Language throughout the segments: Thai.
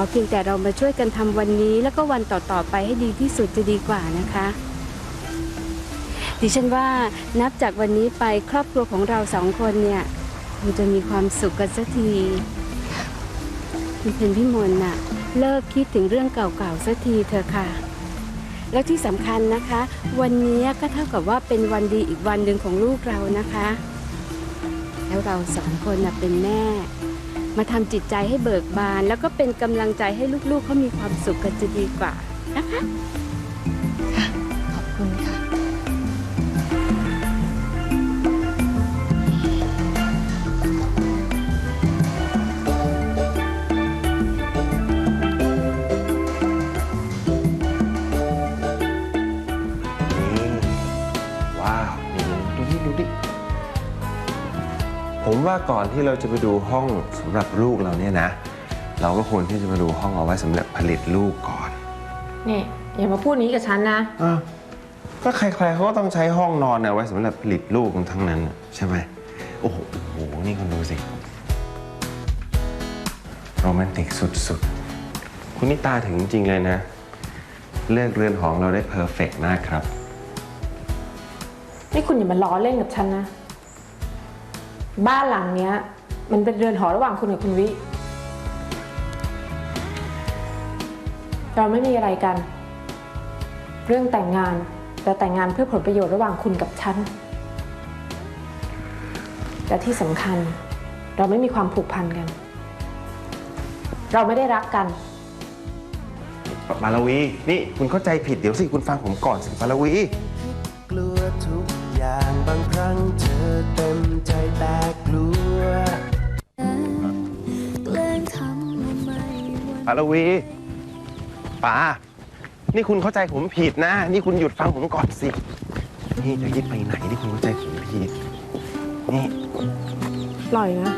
อเพียงแต่เรามาช่วยกันทำวันนี้ แล้วก็วันต่อๆไปให้ดีที่สุดจะดีกว่านะคะดิฉันว่านับจากวันนี้ไปครอบครัวของเราสองคนเนี่ยคงจะมีความสุขกันสักทีคุณเพนพี่มนน่ะ เลิกคิดถึงเรื่องเก่าๆสักทีเถอะค่ะ แล้วที่สำคัญนะคะ วันนี้ก็เท่ากับว่าเป็นวันดีอีกวันหนึ่งของลูกเรานะคะ แล้วเราสองคนนะเป็นแม่ มาทำจิตใจให้เบิกบาน แล้วก็เป็นกำลังใจให้ลูกๆเขามีความสุขกันจะดีกว่านะคะ ว่าก่อนที่เราจะไปดูห้องสำหรับลูกเราเนี่ยนะ เราก็ควรที่จะมาดูห้องเอาไว้สำหรับผลิตลูกก่อนนี่อย่ามาพูดนี้กับฉันนะ อ้าวก็ใครๆเขาก็ต้องใช้ห้องนอนเอาไว้สำหรับผลิตลูกกันทั้งนั้นน่ะใช่ไหมโอ้โหโอ้โหนี่คุณดูสิโรแมนติกสุดๆ คุณนี่ตาถึงจริงเลยนะ เลือกเรือนหอเราได้เพอร์เฟกมากครับ นี่คุณอย่ามาล้อเล่นกับฉันนะ บ้านหลังเนี้ย มันเป็นเรือนหอระหว่างคุณกับคุณวิ เราไม่มีอะไรกัน เรื่องแต่งงานเราแต่งงานเพื่อผลประโยชน์ระหว่างคุณกับฉันแต่ที่สำคัญเราไม่มีความผูกพันกัน เราไม่ได้รักกันปาลวี นี่คุณเข้าใจผิดเดี๋ยวสิ คุณฟังผมก่อนสิปาลวี กลัวทุก อย่างบางครั้งเธอเต็มใจแต่กลัวปาลวีป๋านี่คุณเข้าใจผมผิดนะ นี่คุณหยุดฟังผมก่อนสิ นี่จะยิบไปไหนนี่คุณเข้าใจผมผิด นี่ ปล่อยนะ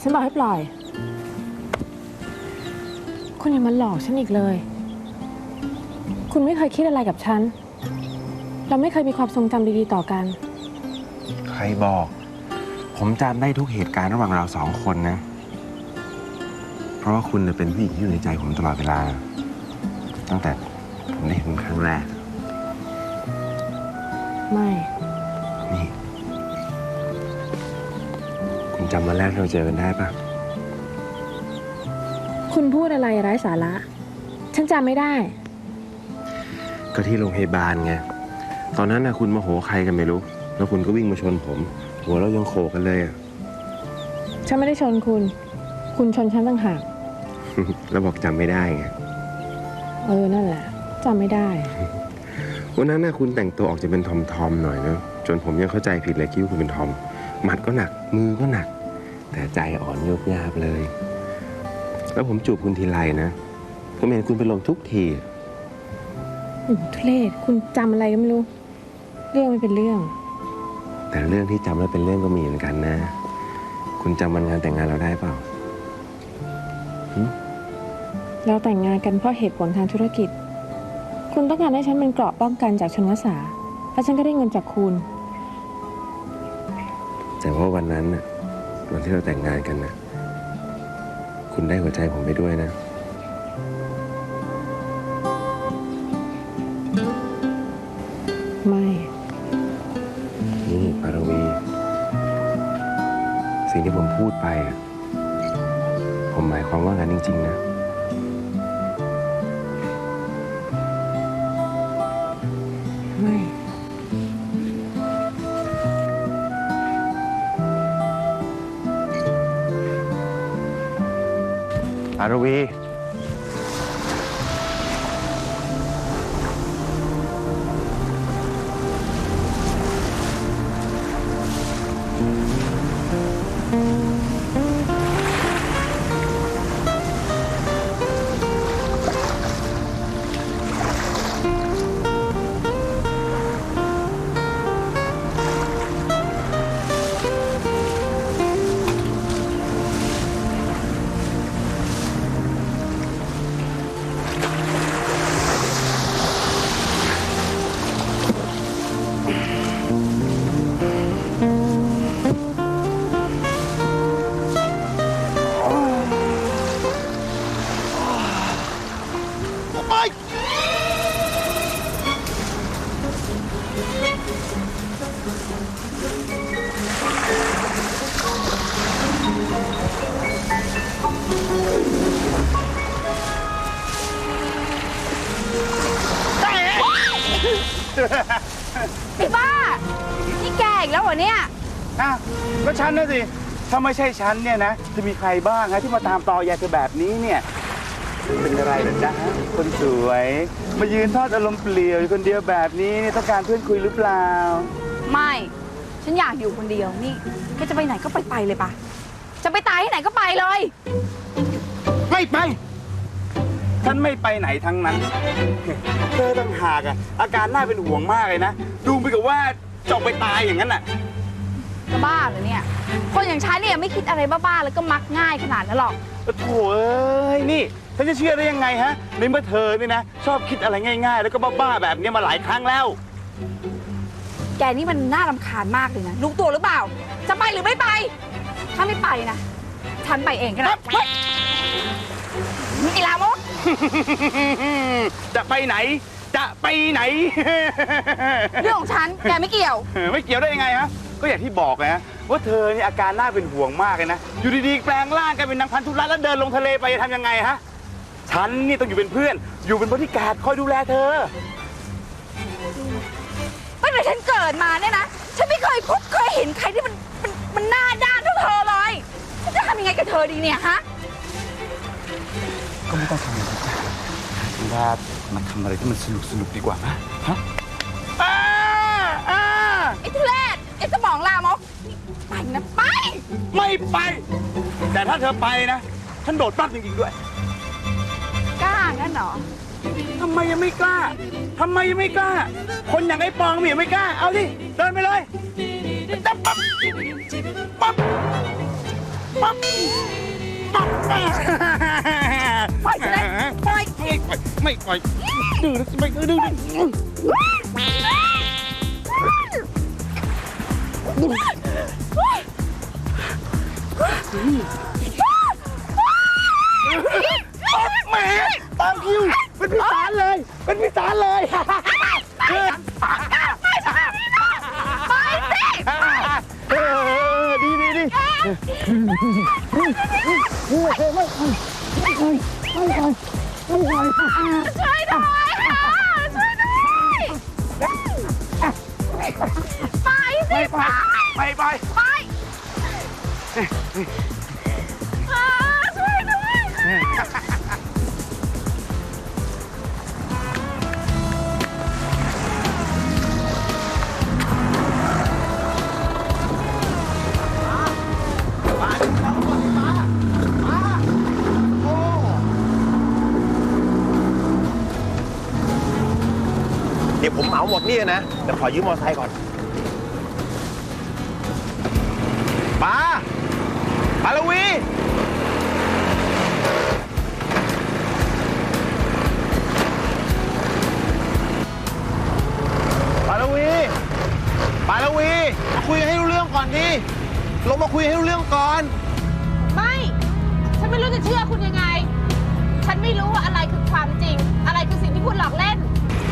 ฉันบอกให้ปล่อย คุณอย่ามาหลอกฉันอีกเลย คุณไม่เคยคิดอะไรกับฉัน เราไม่เคยมีความทรงจำดีๆต่อกัน ใครบอก ผมจำได้ทุกเหตุการณ์ระหว่างเราสองคนนะ เพราะว่าคุณเนี่ยเป็นผู้หญิงที่อยู่ในใจผมตลอดเวลา ตั้งแต่ผมได้เห็นคุณครั้งแรก ไม่ นี่ คุณจำวันแรกที่เราเจอกันได้ปะคุณพูดอะไรไร้สาระ ฉันจำไม่ได้ ก็ที่โรงพยาบาลไง ตอนนั้นนะคุณมาโหใครกันไม่รู้ แล้วคุณก็วิ่งมาชนผม หัวเรายังโขกกันเลยอะฉันไม่ได้ชนคุณ คุณชนฉันต่างหาก แล้วบอกจำไม่ได้ไง เออ นั่นแหละจำไม่ได้ วันนั้นนะคุณแต่งตัวออกจะเป็นทอมทอมๆหน่อยนะจนผมยังเข้าใจผิดเลยคิดว่าคุณเป็นทอม หมัดก็หนัก มือก็หนัก แต่ใจอ่อนโยบยาบเลย แล้วผมจูบคุณทีไรนะผมเห็นคุณเป็นลมทุกที อืมทุเรศคุณจำอะไรก็ไม่รู้ เรื่องไม่เป็นเรื่อง แต่เรื่องที่จำแล้วเป็นเรื่องก็มีเหมือนกันนะ คุณจำวันงานแต่งงานเราได้เปล่าเราแต่งงานกันเพราะเหตุผลทางธุรกิจ คุณต้องการให้ฉันเป็นเกราะป้องกันจากชนวสาแล้วฉันก็ได้เงินจากคุณ แต่ว่าวันนั้นน่ะวันที่เราแต่งงานกันนะคุณได้หัวใจผมไปด้วยนะ สิ่งที่ผมพูดไปอะผมหมายความว่างั้นจริง ๆ นะ ไม่ปารวี ไปไอ้บ้า นี่แกอีกแล้วเหรอเนี่ย อ้าวก็ฉันนะสิ ถ้าไม่ใช่ฉันเนี่ยนะ จะมีใครบ้างฮะที่มาตามตอยายเธอแบบนี้เนี่ย เป็นอะไรเหรอจ๊ะฮะคนสวย มายืนทอดอารมณ์เปลี่ยวอยู่คนเดียวแบบนี้นี่ต้องการเพื่อนคุยหรือเปล่า ไม่ ฉันอยากอยู่คนเดียวนี่แกจะไปไหนก็ไปไปเลยปะจะไปตายที่ไหนก็ไปเลย ไม่ไป ฉันไม่ไปไหนทั้งนั้น เธอต้องหากอะอาการน่าเป็นห่วงมากเลยนะ ดูไปกับว่าจะออกไปตายอย่างนั้นน่ะจะบ้าเหรอเนี่ย คนอย่างฉันเนี่ยไม่คิดอะไรบ้าๆแล้วก็มักง่ายขนาดนั้นหรอก โถ่เอ้ยนี่ ฉันจะเชื่อได้ยังไงฮะในเมื่อเธอนี่นะ ชอบคิดอะไรง่าย ๆ แล้วก็บ้าๆแบบนี้มาหลายครั้งแล้ว แกนี่มันน่ารำคาญมากเลยนะรู้ตัวหรือเปล่า จะไปหรือไม่ไป ถ้าไม่ไปนะ ฉันไปเองก็ได้เฮ้ยไอ้ลามกจะไปไหน จะไปไหน เรื่องของฉันแกไม่เกี่ยว ไม่เกี่ยวได้ยังไงฮะ ก็อย่างที่บอกไงฮะว่าเธอนี่อาการน่าเป็นห่วงมากเลยนะ อยู่ดีๆ แปลงร่างกลายเป็นนางพันธุรัตน์แล้วเดินลงทะเลไปจะทำยังไงฮะ ฉันนี่ต้องอยู่เป็นเพื่อน อยู่เป็นบริการดคอยดูแลเธอ ตั้งแต่ฉันเกิดมาเนี่ยนะ ฉันไม่เคยพบเคยเห็นใครที่มันมันมันหน้าด้านเท่าเธอเลยฉันจะทำยังไงกับเธอดีเนี่ยฮะ ก็ไม่ต้องทำอะไรจ้ะฉันว่ามาทำอะไรที่มันสนุกสนุกๆดีกว่านะฮะอ่าอ่าไอ้ทุเรศไอ้สมองลามกนี่ไปนะไป ไม่ไป แต่ถ้าเธอไปนะ ฉันโดดปลั๊บจริงๆด้วย กล้างั้นเหรอ ทำไมยังไม่กล้า ทำไมยังไม่กล้า คนอย่างไอ้ปองมียังไม่กล้า เอาดิ เดินไปเลยจับปั๊บ ปั๊บ ปั๊บ ปั๊บปล่อยฉันนะปล่อย ไม่ปล่อย ไม่ปล่อย ดื้อนะไม่ดื้อนะแหม ตามคิว เป็นพิสารเลย เป็นพิสารเลยเออดีดีดีช่วยด้วยค่ะช่วยด้วยไปสิไปไปไปไปอ่าช่วยด้วยค่ะ หมาหมดนี่นะเดี๋ยวขอยืมมอเตอร์ไซค์ก่อนป้าปาลวีปาลวีปาลวีมาคุยให้รู้เรื่องก่อนดิลงมาคุยให้รู้เรื่องก่อน ไม่ ฉันไม่รู้จะเชื่อคุณยังไง ฉันไม่รู้ว่าอะไรคือความจริง อะไรคือสิ่งที่คุณหลอกเล่น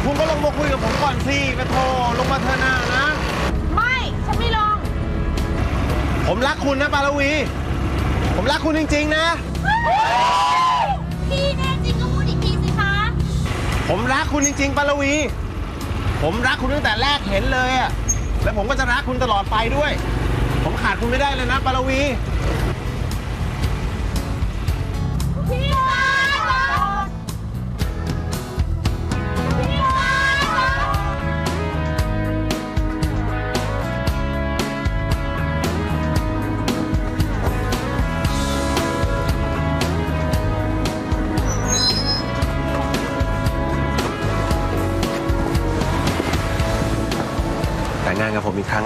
คุณก็ลงมาคุยกับผมก่อนสิกระโทลงมาเถอะนานะ ไม่ ฉันไม่ลองผมรักคุณนะปาลวี ผมรักคุณจริง ๆ นะ พี่แน่จริงก็พูดอีกทีสิคะ ผมรักคุณจริง ๆปาลวี ผมรักคุณตั้งแต่แรกเห็นเลยอะและผมก็จะรักคุณตลอดไปด้วย ผมขาดคุณไม่ได้เลยนะปาลวี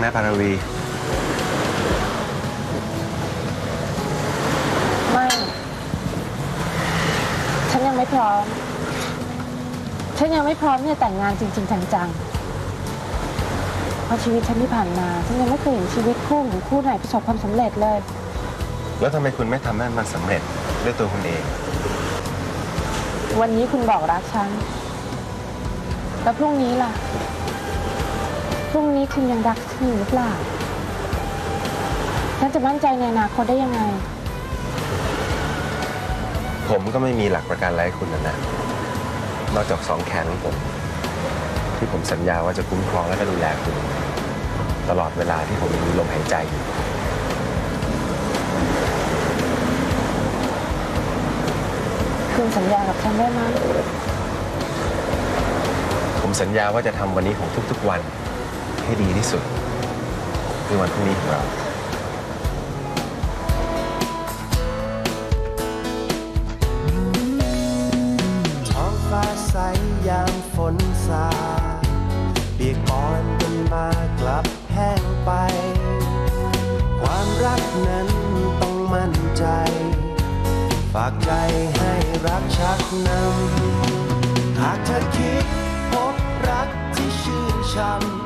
นะปาลวี ไม่ ฉันยังไม่พร้อม ฉันยังไม่พร้อมที่จะแต่งงานจริง ๆ จังๆ เพราะชีวิตฉันที่ผ่านมา ฉันยังไม่เคยเห็นชีวิตคู่ของคู่ไหนประสบความสำเร็จเลย แล้วทำไมคุณไม่ทำให้มันสำเร็จด้วยตัวคุณเองฉวันนี้คุณบอกรักฉัน แล้วพรุ่งนี้ล่ะ พรุ่งนี้คุณยังรักฉันอยู่หรือเปล่าฉันจะมั่นใจในอนาคตได้ยังไง ผมก็ไม่มีหลักประกันอะไรให้คุณนะนะ นอกจากสองแขนของผม ที่ผมสัญญาว่าจะคุ้มครองและก็ดูแลคุณ ตลอดเวลาที่ผมยังมีลมหายใจอยู่ คุณสัญญากับฉันได้ไหมผมสัญญาว่าจะทำวันนี้ของทุกๆวัน ให้ดีที่สุด คือวันพรุ่งนี้ของเราท้องฟ้าใสยามฝนสาเปียกปอนต้นมากลับแห้งไป ความรักนั้นต้องมั่นใจ ฝากใจให้รักชักนำหากเธอคิดพบรักที่ชื่นช่ำอย่ามั